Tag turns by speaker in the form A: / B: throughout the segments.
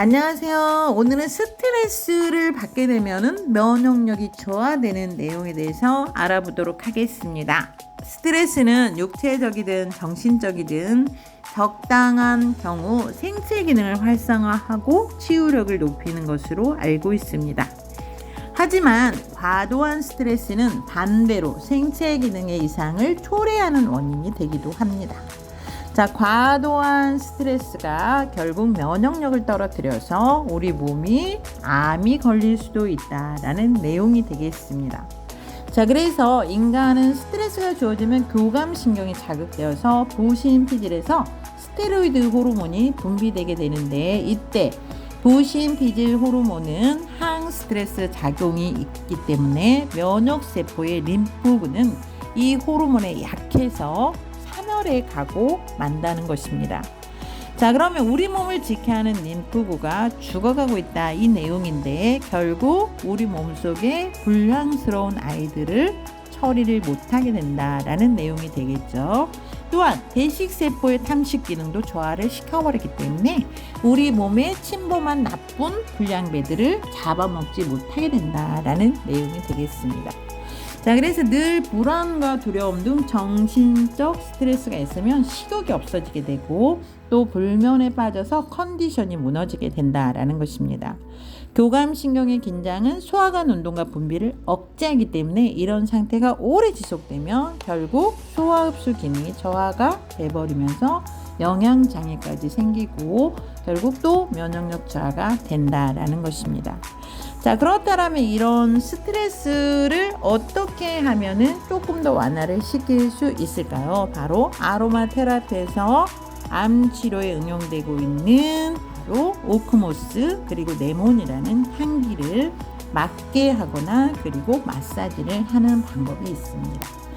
A: 안녕하세요. 오늘은 스트레스를 받게 되면은 면역력이 저하되는 내용에 대해서 알아보도록 하겠습니다. 스트레스는 육체적이든 정신적이든 적당한 경우 생체 기능을 활성화하고 치유력을 높이는 것으로 알고 있습니다. 하지만 과도한 스트레스는 반대로 생체 기능의 이상을 초래하는 원인이 되기도 합니다. 자, 과도한 스트레스가 결국 면역력을 떨어뜨려서 우리 몸이 암이 걸릴 수도 있다라는 내용이 되겠습니다. 자, 그래서 인간은 스트레스가 주어지면 교감신경이 자극되어서 부신피질에서 스테로이드 호르몬이 분비되게 되는데 이때 부신피질 호르몬은 항스트레스 작용이 있기 때문에 면역세포의 림프구는 이 호르몬에 약해서 산열에 가고 만다는 것입니다. 자, 그러면 우리 몸을 지켜야 하는 림프구가 죽어가고 있다 이 내용인데 결국 우리 몸 속에 불량스러운 아이들을 처리를 못하게 된다라는 내용이 되겠죠. 또한 대식세포의 탐식 기능도 저하를 시켜버리기 때문에 우리 몸에 침범한 나쁜 불량배들을 잡아먹지 못하게 된다라는 내용이 되겠습니다. 자, 그래서 늘 불안과 두려움 등 정신적 스트레스가 있으면 식욕이 없어지게 되고 또 불면에 빠져서 컨디션이 무너지게 된다라는 것입니다. 교감신경의 긴장은 소화관 운동과 분비를 억제하기 때문에 이런 상태가 오래 지속되면 결국 소화흡수 기능이 저하가 돼버리면서 영양장애까지 생기고 결국 또 면역력 저하가 된다라는 것입니다. 자, 그렇다면 이런 스트레스를 어떻게 하면은 조금 더 완화를 시킬 수 있을까요? 바로 아로마 테라피에서 암 치료에 응용되고 있는 바로 오크모스 그리고 레몬이라는 향기를 맞게 하거나 그리고 마사지를 하는 방법이 있습니다.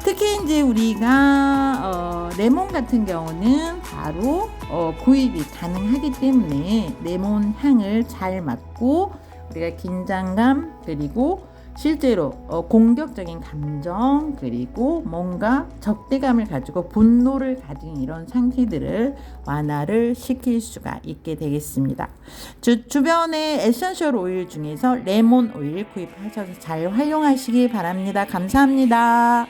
A: 특히 이제 우리가 어, 레몬 같은 경우는 바로 어, 구입이 가능하기 때문에 레몬 향을 잘 맡고 우리가 긴장감 그리고 실제로 어, 공격적인 감정 그리고 뭔가 적대감을 가지고 분노를 가진 이런 상태들을 완화를 시킬 수가 있게 되겠습니다. 주, 주변의 에센셜 오일 중에서 레몬 오일 구입하셔서 잘 활용하시기 바랍니다. 감사합니다.